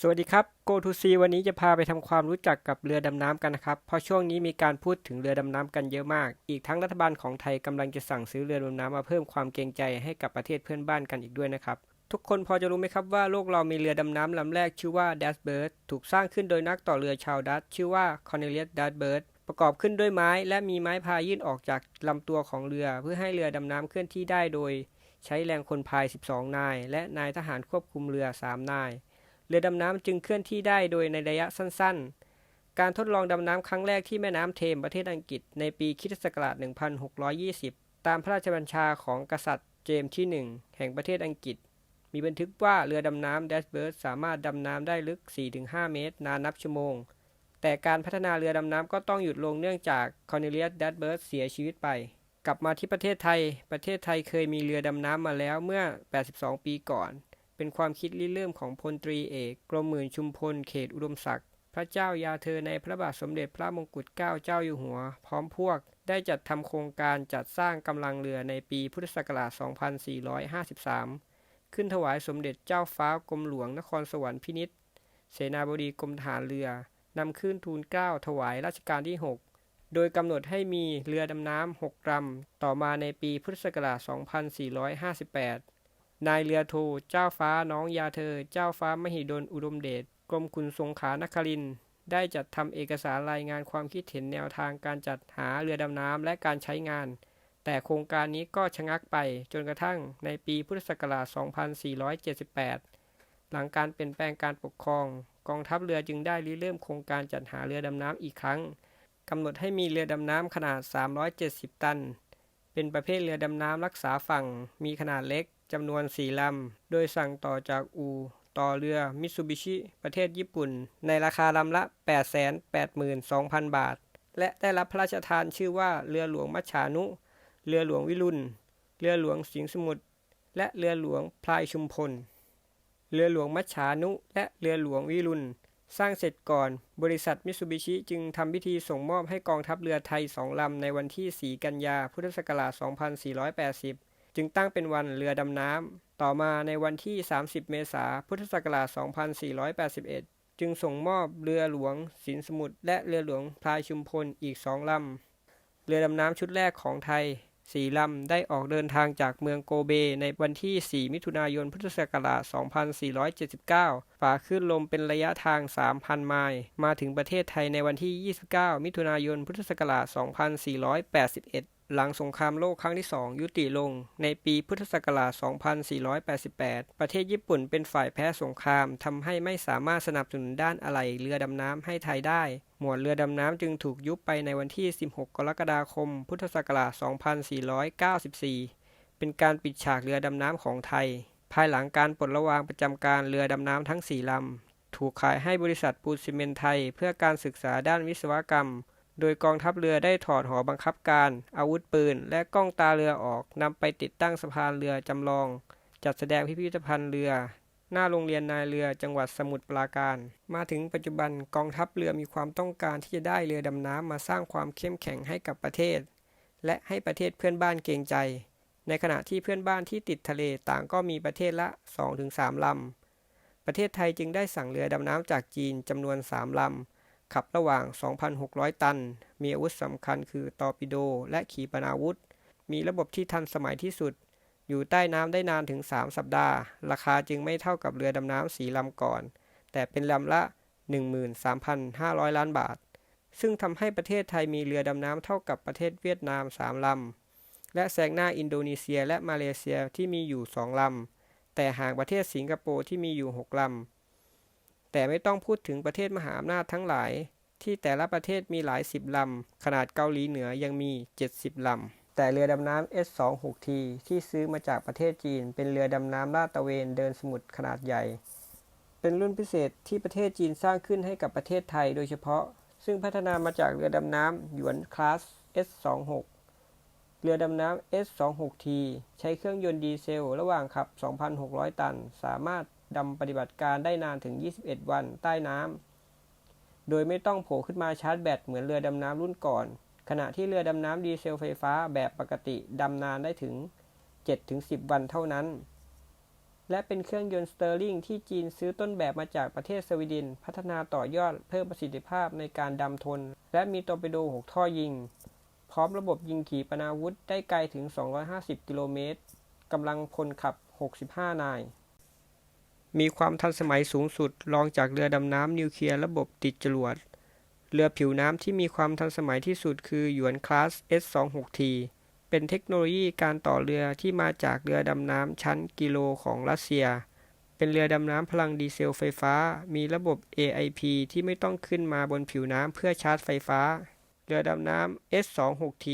สวัสดีครับ Go to Sea วันนี้จะพาไปทำความรู้จักกับเรือดำน้ำกันนะครับ เพราะช่วงนี้มีการพูดถึงเรือดำน้ำกันเยอะมาก อีกทั้งรัฐบาลของไทยกำลังจะสั่งซื้อเรือดำน้ำมาเพิ่มความเกรงใจให้กับประเทศเพื่อนบ้านกันอีกด้วยนะครับ ทุกคนพอจะรู้ไหมครับว่าโลกเรามีเรือดำน้ำลำแรกชื่อว่า Dash Bird ถูกสร้างขึ้นโดยนักต่อเรือชาวดัตช์ชื่อว่า Cornelius d a s Bird ประกอบขึ้นด้วยไม้และมีไม้พายยื่นออกจากลำตัวของเรือ เพื่อให้เรือดำน้ำเคลื่อนที่ได้โดย ใช้แรงคนพาย 12 นาย และนายทหารควบคุมเรือ 3 นาย เรือดำน้ำจึงเคลื่อนที่ได้โดยในระยะสั้นๆ การทดลองดำน้ำครั้งแรกที่แม่น้ำเทมประเทศอังกฤษในปีคริสตศักราช1620 ตามพระราชบัญชาของกษัตริย์เจมส์ที่ 1 แห่งประเทศอังกฤษ มีบันทึกว่าเรือดำน้ำ Dash Bird สามารถดำน้ำได้ลึก 4-5 เมตร นานนับชั่วโมง แต่การพัฒนาเรือดำน้ำก็ต้องหยุดลงเนื่องจาก Cornelius Dash Bird เสียชีวิตไป กลับมาที่ประเทศไทย ประเทศไทยเคยมีเรือดำน้ำมาแล้วเมื่อ 82 ปีก่อน เป็นความคิดริเริ่มของพลตรีเอก กรมหมื่นชุมพล เขตอุดมศักดิ์ พระเจ้ายาเธอในพระบาทสมเด็จพระมงกุฎเกล้าเจ้าอยู่หัว พร้อมพวก ได้จัดทำโครงการจัดสร้างกำลังเรือในปีพุทธศักราช 2453 ขึ้นถวายสมเด็จเจ้าฟ้ากรมหลวงนครสวรรค์พินิษเสนาบดีกรมทหารเรือนำขึ้นทูลเกล้าถวายรัชกาลที่ 6 โดยกำหนดให้มีเรือดำน้ำ6ลำต่อมาในปีพุทธศักราช 2458 นายเรือโท เจ้าฟ้าน้องยาเธอ เจ้าฟ้ามหิดลอุดมเดช กรมขุนสงขานคริน ได้จัดทำเอกสารรายงานความคิดเห็นแนวทางการจัดหาเรือดำน้ำและการใช้งาน แต่โครงการนี้ก็ชะงักไปจนกระทั่งในปีพุทธศักราช 2478 หลังการเปลี่ยนแปลงการปกครอง กองทัพเรือจึงได้ริเริ่มโครงการจัดหาเรือดำน้ำอีกครั้งกำหนดให้มีเรือดำน้ำขนาด 370 ตัน เป็นประเภทเรือดำน้ำรักษาฝั่ง มีขนาดเล็กจำนวน4ลำ โดยสั่งต่อจากอูต่อเรือมิตซูบิชิ ประเทศญี่ปุ่น ในราคาลำละ 882,000 บาท และได้รับพระราชทานชื่อว่าเรือหลวงมัชานุ เรือหลวงวิรุณ เรือหลวงสิงห์สมุทร และเรือหลวงพลายชุมพล เรือหลวงมัชชานุ และเรือหลวงวิรุณ สร้างเสร็จก่อน บริษัทมิตซูบิชิจึงทำพิธีส่งมอบให้กองทัพเรือไทยสองลำในวันที่ 4 กันยา พุทธศักราช 2480 จึงตั้งเป็นวันเรือดำน้ำ ต่อมาในวันที่ 30 เมษาพุทธศักราช 2481 จึงส่งมอบเรือหลวง สินสมุทรและเรือหลวงพลายชุมพลอีกสองลำ เรือดำน้ำชุดแรกของไทย สี่ลำได้ออกเดินทางจากเมืองโกเบในวันที่ 4 มิถุนายน พุทธศักราช 2479 ฝ่าขึ้นลมเป็นระยะทาง 3,000 ไมล์มาถึงประเทศไทยในวันที่ 29 มิถุนายน พุทธศักราช 2481 หลังสงครามโลกครั้งที่ 2 ยุติลง ในปีพุทธศักราช 2488 ประเทศญี่ปุ่นเป็นฝ่ายแพ้สงครามทำให้ไม่สามารถสนับสนุนด้านอะไหล่เรือดำน้ำให้ไทยได้ หมวดเรือดำน้ำจึงถูกยุบไปในวันที่ 16 กรกฎาคม พุทธศักราช 2494 เป็นการปิดฉากเรือดำน้ำของไทย ภายหลังการปลดระวางประจำการเรือดำน้ำทั้ง 4 ลำ ถูกขายให้บริษัทปูนซีเมนไทย เพื่อการศึกษาด้านวิศวกรรม โดยกองทัพเรือได้ถอดหอบังคับการ อาวุธปืน และกล้องตาเรือออกนำไปติดตั้งสะพานเรือจำลอง จัดแสดงพิพิธภัณฑ์เรือ หน้าโรงเรียนนายเรือจังหวัดสมุทรปราการ มาถึงปัจจุบันกองทัพเรือมีความต้องการที่จะได้เรือดำน้ำมาสร้างความเข้มแข็งให้กับประเทศ และให้ประเทศเพื่อนบ้านเกรงใจ ในขณะที่เพื่อนบ้านที่ติดทะเลต่างก็มีประเทศละ 2-3 ลำ ประเทศไทยจึงได้สั่งเรือดำน้ำจากจีนจำนวน 3 ลำ ขับระหว่าง 2,600 ตัน มีอาวุธสำคัญคือตอร์ปิโดและขีปนาวุธ มีระบบที่ทันสมัยที่สุด อยู่ใต้น้ำได้นานถึง 3 สัปดาห์ ราคาจึงไม่เท่ากับเรือดำน้ำสีลำก่อน แต่เป็นลำละ 13,500 ล้านบาท ซึ่งทำให้ประเทศไทยมีเรือดำน้ำเท่ากับประเทศเวียดนาม 3 ลำ และแซงหน้าอินโดนีเซียและมาเลเซียที่มีอยู่ 2 ลำ แต่ห่างประเทศสิงคโปร์ที่มีอยู่ 6 ลำ แต่ไม่ต้องพูดถึงประเทศมหาอำนาจทั้งหลาย ที่แต่ละประเทศมีหลายสิบลำ ขนาดเกาหลีเหนือยังมี 70 ลำ แต่เรือดำน้ำ S26T ที่ซื้อมาจากประเทศจีน เป็นเรือดำน้ำลาดตระเวนเดินสมุทรขนาดใหญ่ เป็นรุ่นพิเศษที่ประเทศจีนสร้างขึ้นให้กับประเทศไทยโดยเฉพาะ ซึ่งพัฒนามาจากเรือดำน้ำหยวนคลาส S26 เรือดำน้ำ S26T ใช้เครื่องยนต์ดีเซล ระหว่างขับ 2,600 ตัน สามารถดำปฏิบัติการได้นานถึง 21 วันใต้น้ำโดยไม่ต้องโผล่ขึ้นมาชาร์จแบตเหมือนเรือดำน้ำรุ่นก่อน ขณะที่เรือดำน้ำดีเซลไฟฟ้าแบบปกติดำนานได้ถึง 7-10 วันเท่านั้น และเป็นเครื่องยนต์สเตอร์ลิงที่จีนซื้อต้นแบบมาจากประเทศสวีเดน พัฒนาต่อยอดเพิ่มประสิทธิภาพในการดำทน และมีตอร์ปิโด 6 ท่อยิง พร้อมระบบยิงขีปนาวุธได้ไกลถึง 250 กิโลเมตรกำลังพลขับ 65 นาย มีความทันสมัยสูงสุดรองจากเรือดำน้ำนิวเคลียร์ระบบติดจรวด เรือผิวน้ำที่มีความทันสมัยที่สุดคือหยวนคลาส S26T เป็นเทคโนโลยีการต่อเรือที่มาจากเรือดำน้ำชั้นกิโลของรัสเซีย เป็นเรือดำน้ำพลังดีเซลไฟฟ้า มีระบบ AIP ที่ไม่ต้องขึ้นมาบนผิวน้ำเพื่อชาร์จไฟฟ้า เรือดำน้ำ S26T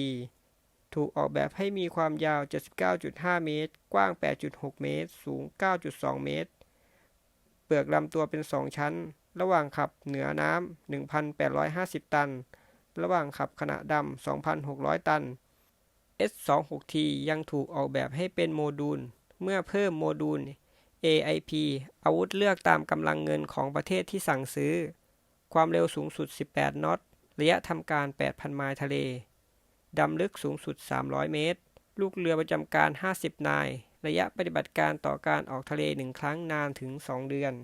ถูกออกแบบให้มีความยาว 79.5 เมตร กว้าง 8.6 เมตร สูง 9.2 เมตร ลือกลำตัวเป็น2ชั้น ระหว่างขับเหนือน้ำ 1,850 ตัน ระหว่างขับขณะดำ 2,600 ตัน S26T ยังถูกออกแบบให้เป็นโมดูล เมื่อเพิ่มโมดูล AIP อาวุธเลือกตามกำลังเงินของประเทศที่สั่งซื้อ ความเร็วสูงสุด 18 นอต ระยะทำการ 8,000 ไมล์ทะเล ดำลึกสูงสุด 300 เมตร ลูกเรือประจำการ 50 นาย ระยะปฏิบัติการต่อการออกทะเลหนึ่งครั้งนานถึง 2 เดือน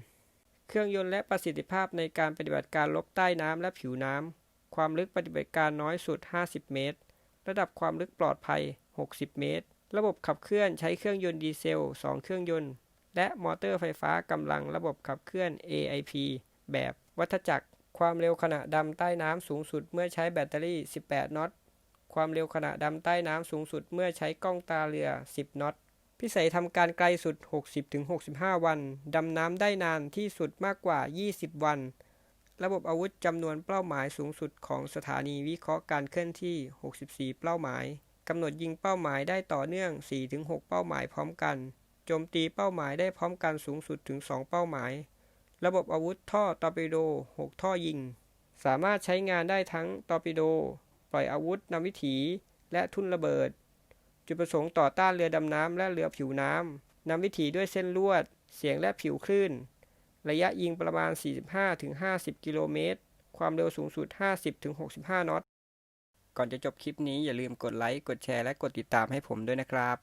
เครื่องยนต์และประสิทธิภาพในการปฏิบัติการลบใต้น้ำและผิวน้ำ ความลึกปฏิบัติการน้อยสุด 50 เมตร ระดับความลึกปลอดภัย 60 เมตร ระบบขับเคลื่อนใช้เครื่องยนต์ดีเซล 2 เครื่องยนต์ และมอเตอร์ไฟฟ้ากำลังระบบขับเคลื่อน AIP แบบวัฏจักร ความเร็วขณะดำใต้น้ำสูงสุดเมื่อใช้แบตเตอรี่ 18 น็อต ความเร็วขณะดำใต้น้ำสูงสุดเมื่อใช้กล้องตาเรือ 10 น็อต พิสัยทำการไกลสุด 60-65 วัน ดำน้ำได้นานที่สุดมากกว่า 20 วัน ระบบอาวุธจำนวนเป้าหมายสูงสุดของสถานีวิเคราะห์การเคลื่อนที่ 64 เป้าหมาย กำหนดยิงเป้าหมายได้ต่อเนื่อง 4-6 เป้าหมายพร้อมกัน โจมตีเป้าหมายได้พร้อมกันสูงสุดถึง 2 เป้าหมาย ระบบอาวุธท่อตอร์ปิโด 6 ท่อยิง สามารถใช้งานได้ทั้งตอร์ปิโด ปล่อยอาวุธนำวิถี และทุ่นระเบิด จุดประสงค์ต่อต้านเรือดำน้ำและเรือผิวน้ำนำวิถีด้วยเส้นลวด เสียงและผิวคลื่น ระยะยิงประมาณ 45-50 กิโลเมตร ความเร็วสูงสุด 50-65 นอต ก่อนจะจบคลิปนี้อย่าลืมกดไลค์ กดแชร์ และกดติดตามให้ผมด้วยนะครับ